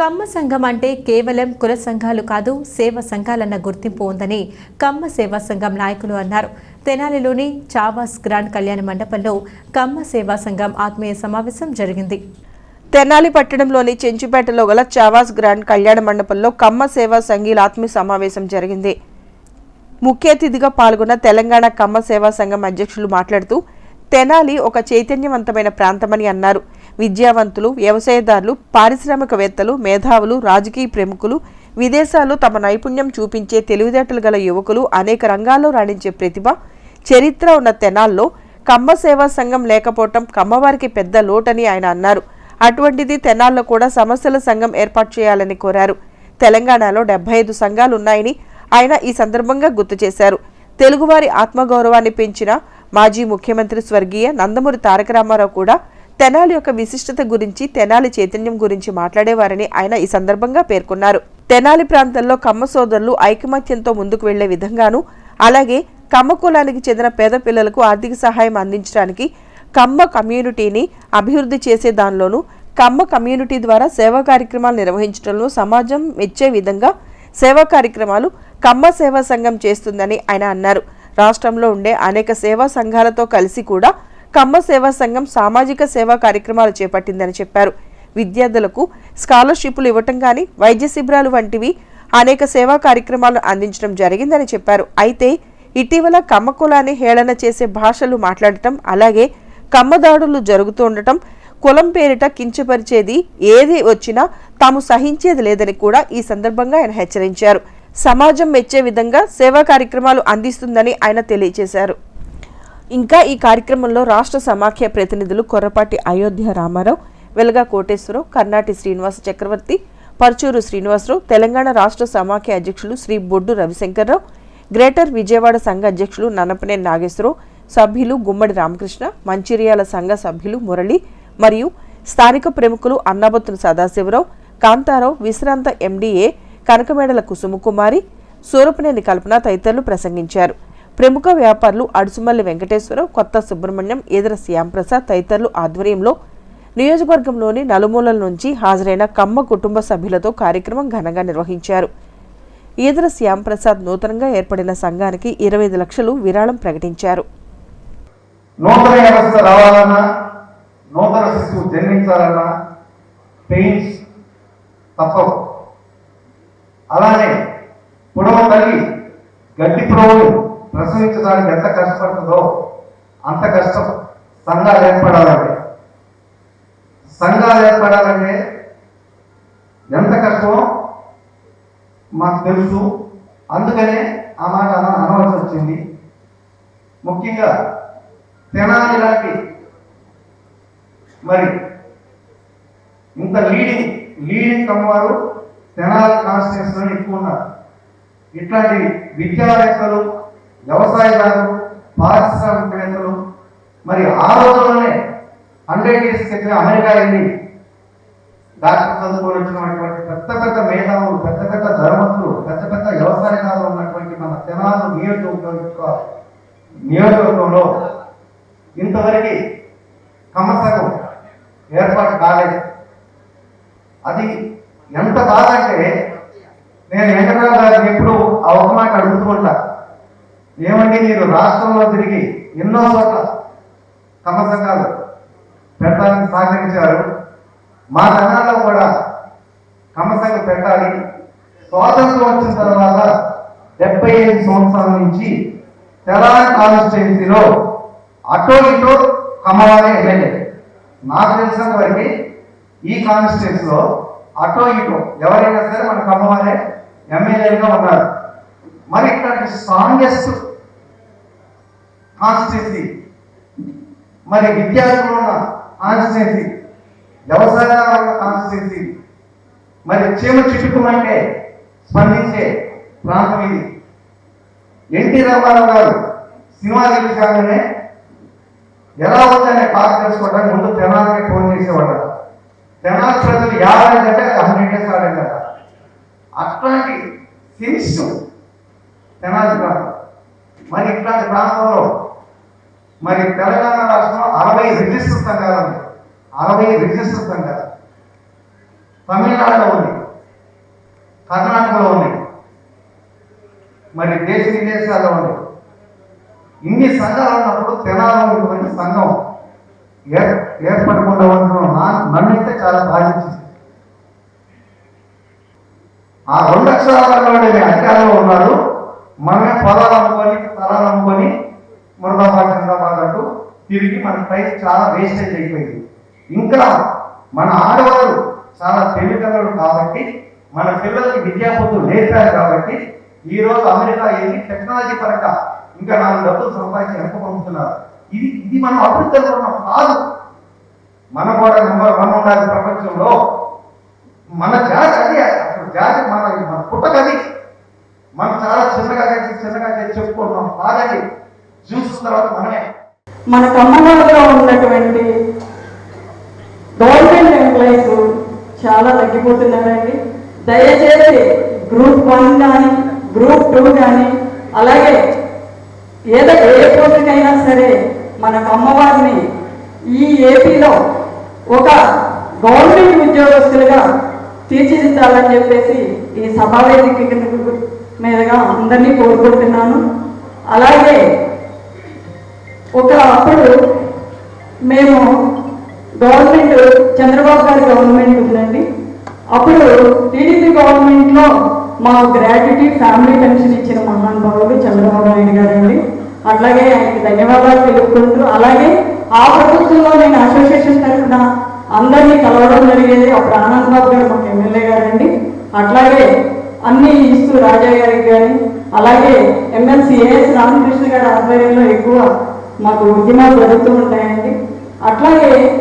కమ్మ సంఘం అంటే కేవలం కుల సంఘాలు కాదు సేవ సంఘాలన్న గుర్తింపు ఉందని కమ్మ సేవా సంఘం నాయకులు అన్నారు. తెనాలిలోని చావాస్ గ్రాండ్ కళ్యాణ మండపంలో కమ్మ సేవా సంఘం ఆత్మీయ సమావేశం జరిగింది. తెనాలి పట్టణంలోని చెంచుపేటలో గల చావాస్ గ్రాండ్ కళ్యాణ మండపంలో కమ్మ సేవా సంఘీల ఆత్మీయ సమావేశం జరిగింది. ముఖ్య అతిథిగా పాల్గొన్న తెలంగాణ కమ్మ సేవా సంఘం అధ్యక్షులు మాట్లాడుతూ తెనాలి ఒక చైతన్యవంతమైన ప్రాంతమని అన్నారు. విద్యావంతులు వ్యవసాయదారులు పారిశ్రామికవేత్తలు మేధావులు రాజకీయ ప్రముఖులు విదేశాల్లో తమ నైపుణ్యం చూపించే తెలివితేటలు గల యువకులు అనేక రంగాల్లో రాణించే ప్రతిభ చరిత్ర ఉన్న తెనాల్లో కమ్మ సేవా సంఘం లేకపోవటం కమ్మవారికి పెద్ద లోటని ఆయన అన్నారు. అటువంటిది తెనాల్లో కూడా సమస్యల సంఘం ఏర్పాటు చేయాలని కోరారు. తెలంగాణలో డెబ్బై ఐదు సంఘాలు ఉన్నాయని ఆయన ఈ సందర్భంగా గుర్తు చేశారు. తెలుగువారి ఆత్మగౌరవాన్ని పెంచిన మాజీ ముఖ్యమంత్రి స్వర్గీయ నందమూరి తారక రామారావు కూడా తెనాలి యొక్క విశిష్టత గురించి తెనాలి చైతన్యం గురించి మాట్లాడేవారని ఆయన ఈ సందర్భంగా పేర్కొన్నారు. తెనాలి ప్రాంతంలో కమ్మ సోదరులు ఐకమత్యంతో ముందుకు వెళ్ళే విధంగాను అలాగే కమ్మ కులానికి చెందిన పేద పిల్లలకు ఆర్థిక సహాయం అందించడానికి కమ్మ కమ్యూనిటీని అభివృద్ధి చేసే దానిలోనూ కమ్మ కమ్యూనిటీ ద్వారా సేవా కార్యక్రమాలు నిర్వహించడంలో సమాజం మెచ్చే విధంగా సేవా కార్యక్రమాలు కమ్మ సేవా సంఘం చేస్తుందని ఆయన అన్నారు. రాష్ట్రంలో ఉండే అనేక సేవా సంఘాలతో కలిసి కూడా కమ్మ సేవా సంఘం సామాజిక సేవా కార్యక్రమాలు చేపట్టిందని చెప్పారు. విద్యార్థులకు స్కాలర్షిప్లు ఇవ్వటం కానీ వైద్య శిబిరాలు వంటివి అనేక సేవా కార్యక్రమాలు అందించడం జరిగిందని చెప్పారు. అయితే ఇటీవల కమ్మ కులాన్ని హేళన చేసే భాషలు మాట్లాడటం అలాగే కమ్మదాడులు జరుగుతూ ఉండటం కులం పేరిట కించపరిచేది ఏది వచ్చినా తాము సహించేది లేదని కూడా ఈ సందర్భంగా ఆయన హెచ్చరించారు. సమాజం మెచ్చే విధంగా సేవా కార్యక్రమాలు అందిస్తుందని ఆయన తెలియజేశారు. ఇంకా ఈ కార్యక్రమంలో రాష్ట్ర సమాఖ్య ప్రతినిధులు కొర్రపాటి అయోధ్య రామారావు వెలగా కోటేశ్వరరావు కర్ణాటి శ్రీనివాస చక్రవర్తి పర్చూరు శ్రీనివాసరావు తెలంగాణ రాష్ట్ర సమాఖ్య అధ్యక్షులు శ్రీ బొడ్డు రవిశంకర్రావు గ్రేటర్ విజయవాడ సంఘ అధ్యక్షులు ననపనే నాగేశ్వరరావు సభ్యులు గుమ్మడి రామకృష్ణ మంచిర్యాల సంఘ సభ్యులు మురళి మరియు స్థానిక ప్రముఖులు అన్నబత్తుల సదాశివరావు కాంతారావు విశ్రాంత ఎండీఏ కనకమేడల కుసుమకుమారి సూరపనేని కల్పన తదితరులు ప్రసంగించారు. ప్రముఖ వ్యాపారులు అడుసుమల్లి వెంకటేశ్వరరావు కొత్త సుబ్రహ్మణ్యం ఈదర శ్యాంప్రసాద్ తదితరులు ఆధ్వర్యంలో నియోజకవర్గంలోని నలుమూలల నుంచి హాజరైన కమ్మ కుటుంబ సభ్యులతో కార్యక్రమం ఘనంగా నిర్వహించారు. ఈదర శ్యాంప్రసాద్ నూతనంగా ఏర్పడిన సంఘానికి ఇరవై ఐదు లక్షలు విరాళం ప్రకటించారు. నూతన వ్యవస్థ రావాలన్నా నూతన శిశువు జన్మించాలన్నా పెయిన్స్ తప్పవు. అలానే పొడవ తల్లి గడ్డి పుడవలు ప్రసవించడానికి ఎంత కష్టపడుతుందో అంత కష్టం. సంఘాలు ఏర్పడాలంటే సంఘాలు ఏర్పడాలంటే ఎంత కష్టమో మాకు తెలుసు. అందుకనే ఆ మాట అనవలసి వచ్చింది. ముఖ్యంగా తెనాలి లాంటి మరి ఇంత లీడింగ్ లీడింగ్ కమ్మవారు తెనాలి కాన్స్టిట్యూన్స్లో ఎక్కువ ఉన్నారు. ఇట్లాంటి విద్యావేత్తలు వ్యవసాయదారులు పారిశ్రామికవేత్తలు మరి ఆ రోజుల్లోనే హండ్రెడ్ ఇయర్స్ క్రితం అమెరికా వెళ్ళి డాక్టర్ చదువుకొని వచ్చినటువంటి పెద్ద పెద్ద మేధావులు పెద్ద పెద్ద ధర్మతులు పెద్ద పెద్ద వ్యవసాయదారులు ఉన్నటువంటి మన తెనాలు నియోజకవర్గ నియోజకవర్గంలో ఇంతవరకు కమసగం ఏర్పాటు కాలేదు. అది ఎంత బాధ అంటే నేను వెంకటరావు గారిని ఎప్పుడు ఆ ఒక మాట అడుగుతూ ఉంటాను ఏమంటే నేను రాష్ట్రంలో తిరిగి ఎన్నో చోట్ల కమ సంఘాలు పెట్టాలని సహకరించారు. మా సంఘాల్లో కూడా కమ సంఘం పెట్టాలి. స్వాతంత్రం వచ్చిన తర్వాత డెబ్బై ఐదు సంవత్సరాల నుంచి తెలంగాణ కాన్స్టిట్యున్సీలో అటో ఇటో కమ్మవారే ఎమ్మెల్యే. నాకు తెలిసిన వరకు ఈ కాన్స్టిట్యున్సీలో అటో ఇటో ఎవరైనా సరే మన కమ్మవారే ఎమ్మెల్యేగా ఉన్నారు. మరి ఇట్లాంటి స్ట్రాంగెస్ట్ కాన్స్టిట్యున్సీ మరి విద్యార్థులు ఉన్న కాన్స్టిట్యున్సీ వ్యవసాయ ఉన్న కాన్స్టిట్యున్సీ మరి చీమ చిట్టుకుమంటే స్పందించే ప్రాంతం ఇది. ఎన్టీ రామారావు గారు సినిమా రిలీజ్ ఎలా ఉందనే కాల్ తెలుసుకోవడానికి ముందు తెనాలికి ఫోన్ చేసేవాడు తెనాల ప్రజలు యాభై కంటే హండ్రెడ్ డేస్ ఆడారు అట్లాంటి సిన్స్ తెనాలి ప్రాంతం మరి ఇట్లాంటి ప్రాంతంలో మరి తెలంగాణ రాష్ట్రంలో అరవై రిజిస్టర్ సంఘాలు ఉన్నాయి. అరవై రిజిస్టర్ సంఘాలు. తమిళనాడులో ఉంది కర్ణాటకలో ఉంది మరి దేశ విదేశాల్లో ఉంది ఇన్ని సంఘాలు ఉన్నప్పుడు తెనాలో సంఘం ఏర్ ఏర్పడకుండా ఉండడం నన్నైతే చాలా బాధించింది. ఆ రెండు లక్షల అధికారంలో ఉన్నాడు మనమే పదాలు అమ్ముకొని తలాలు అమ్ముకొని మురదాబాద్ చంద్రబాద్ అంటూ తిరిగి మన ప్రైస్ చాలా వేస్టేజ్ అయిపోయింది. ఇంకా మన ఆడవారు చాలా తెలివికలరు కాబట్టి మన పిల్లలకి విద్యాబుద్ధులు నేర్పారు కాబట్టి ఈ రోజు అమెరికా వెళ్ళి టెక్నాలజీ పరంగా ఇంకా నాలుగు డబ్బులు సంపాదించి వెనక పంపుతున్నారు. ఇది ఇది మనం అభివృద్ధి అనుకున్నాం కాదు. మనం కూడా నెంబర్ వన్ ఉండాలి ప్రపంచంలో. మన జాతి అది అసలు జాతి మన మన పుట్టకది మనం చాలా చిన్నగా చిన్నగా చెప్పుకుంటున్నాం. కాదండి చూసిన తర్వాత మనమే. మన ఖమ్మంలో ఉన్నటువంటి గవర్నమెంట్ ఎంప్లాయీస్ చాలా తగ్గిపోతున్నారండి దయచేసి గ్రూప్ వన్ కానీ గ్రూప్ టూ కానీ అలాగే ఏదో ఏ పోస్టుకైనా సరే మన అమ్మవారిని ఈ ఏపీలో ఒక గవర్నమెంట్ ఉద్యోగస్తులుగా తీర్చిదిద్దాలని చెప్పేసి ఈ సభావేదిక మీదుగా అందరినీ కోరుకుంటున్నాను. అలాగే ఒక అప్పుడు మేము గవర్నమెంట్ చంద్రబాబు గారి గవర్నమెంట్ ఉందండి. అప్పుడు టీడీపీ గవర్నమెంట్లో మా గ్రాడ్యుటీ ఫ్యామిలీ పెన్షన్ ఇచ్చిన మహానుభావుడు చంద్రబాబు నాయుడు గారండి. అట్లాగే ఆయనకి ధన్యవాదాలు తెలుపుకుంటూ అలాగే ఆ ప్రభుత్వంలో నేను అసోసియేషన్ తరఫున అందరినీ కలవడం జరిగేది అప్పుడు ఆనంద్ బాబు గారు మాకు ఎమ్మెల్యే గారండి. అట్లాగే అన్ని ఇస్తూ రాజా గారికి కానీ అలాగే ఎమ్మెల్సీ ఏఎస్ రామకృష్ణ గారి ఆధ్వర్యంలో ఎక్కువ మాకు ఉద్యమాలు జరుగుతూ ఉంటాయండి. అట్లాగే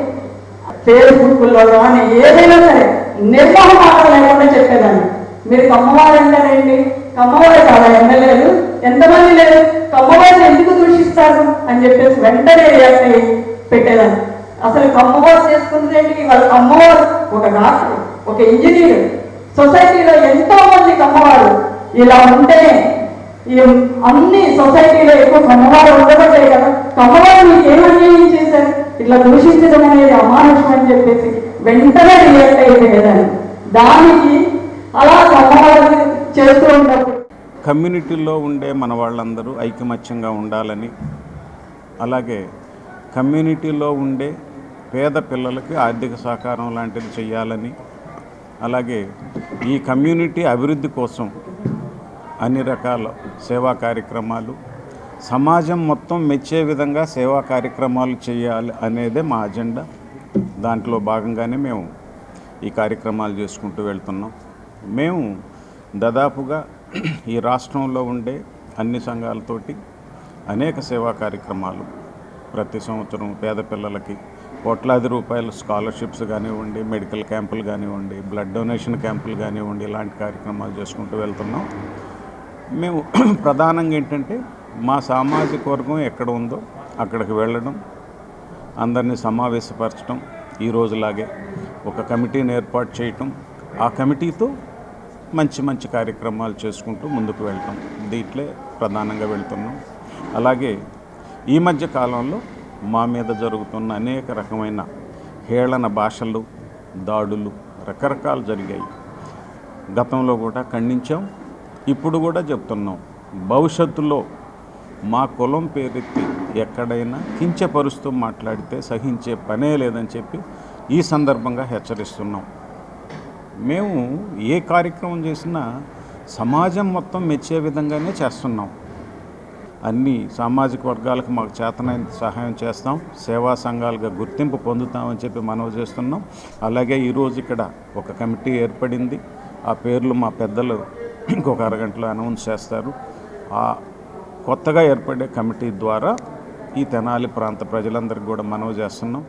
ఫేస్బుక్లో కానీ ఏదైనా సరే నిర్మోహమాటం లేకుండా చెప్పేదాన్ని. మీరు కమ్మవారు అంటారేంటి? కమ్మవారు చాలా ఎమ్మెల్యేలు. ఎంతమంది లేరు? కమ్మవారిని ఎందుకు దూషిస్తారు? అని చెప్పేసి వెంటనే రియాక్ట్ అయ్యి పెట్టేదాన్ని. అసలు కమ్మవారు చేసుకున్నది ఏంటి వాళ్ళ కమ్మవారు ఒక డాక్టర్ ఒక ఇంజనీర్ సొసైటీలో ఎంతో మంది కమ్మవారు ఇలా ఉంటేనే ఈ అన్ని సొసైటీలో ఎక్కువ కమ్మవారు ఉండబట్టే కదా. కమ్మవారు మీకు ఏం అన్యాయం చేశారు? ఇట్లా దూషించడం అనేది అమానుషం అని చెప్పేసి వెంటనే రియాక్ట్ అయిపోయేదాన్ని దానికి అలా కమ్మవారు చేస్తూ ఉంటారు కమ్యూనిటీలో ఉండే మన వాళ్ళందరూ ఐకమత్యంగా ఉండాలని అలాగే కమ్యూనిటీలో ఉండే పేద పిల్లలకి ఆర్థిక సహకారం లాంటిది చేయాలని అలాగే ఈ కమ్యూనిటీ అభివృద్ధి కోసం అన్ని రకాల సేవా కార్యక్రమాలు సమాజం మొత్తం మెచ్చే విధంగా సేవా కార్యక్రమాలు చేయాలి అనేదే మా అజెండా. దాంట్లో భాగంగానే మేము ఈ కార్యక్రమాలు చేసుకుంటూ వెళ్తున్నాం. మేము దాదాపుగా ఈ రాష్ట్రంలో ఉండే అన్ని సంఘాలతోటి అనేక సేవా కార్యక్రమాలు ప్రతి సంవత్సరం పేద పిల్లలకి కోట్లాది రూపాయల స్కాలర్షిప్స్ కానివ్వండి మెడికల్ క్యాంపులు కానివ్వండి బ్లడ్ డొనేషన్ క్యాంపులు కానివ్వండి ఇలాంటి కార్యక్రమాలు చేసుకుంటూ వెళ్తున్నాం. మేము ప్రధానంగా ఏంటంటే మా సామాజిక వర్గం ఎక్కడ ఉందో అక్కడికి వెళ్ళడం అందరినీ సమావేశపరచడం ఈ రోజులాగే ఒక కమిటీని ఏర్పాటు చేయటం ఆ కమిటీతో మంచి మంచి కార్యక్రమాలు చేసుకుంటూ ముందుకు వెళ్తాం. దీంట్లో ప్రధానంగా వెళ్తున్నాం. అలాగే ఈ మధ్య కాలంలో మా మీద జరుగుతున్న అనేక రకమైన హేళన భాషలు దాడులు రకరకాలు జరిగాయి. గతంలో కూడా ఖండించాం ఇప్పుడు కూడా చెప్తున్నాం. భవిష్యత్తులో మా కులం పేరెత్తి ఎక్కడైనా కించపరుస్తూ మాట్లాడితే సహించే పనే లేదని చెప్పి ఈ సందర్భంగా హెచ్చరిస్తున్నాం. మేము ఏ కార్యక్రమం చేసినా సమాజం మొత్తం మెచ్చే విధంగానే చేస్తున్నాం. అన్ని సామాజిక వర్గాలకు మాకు చేతనైన సహాయం చేస్తాం. సేవా సంఘాలుగా గుర్తింపు పొందుతామని చెప్పి మనవి చేస్తున్నాం. అలాగే ఈరోజు ఇక్కడ ఒక కమిటీ ఏర్పడింది. ఆ పేర్లు మా పెద్దలు ఇంకొక అరగంటలో అనౌన్స్ చేస్తారు. ఆ కొత్తగా ఏర్పడే కమిటీ ద్వారా ఈ తెనాలి ప్రాంత ప్రజలందరికీ కూడా మనవి చేస్తున్నాం.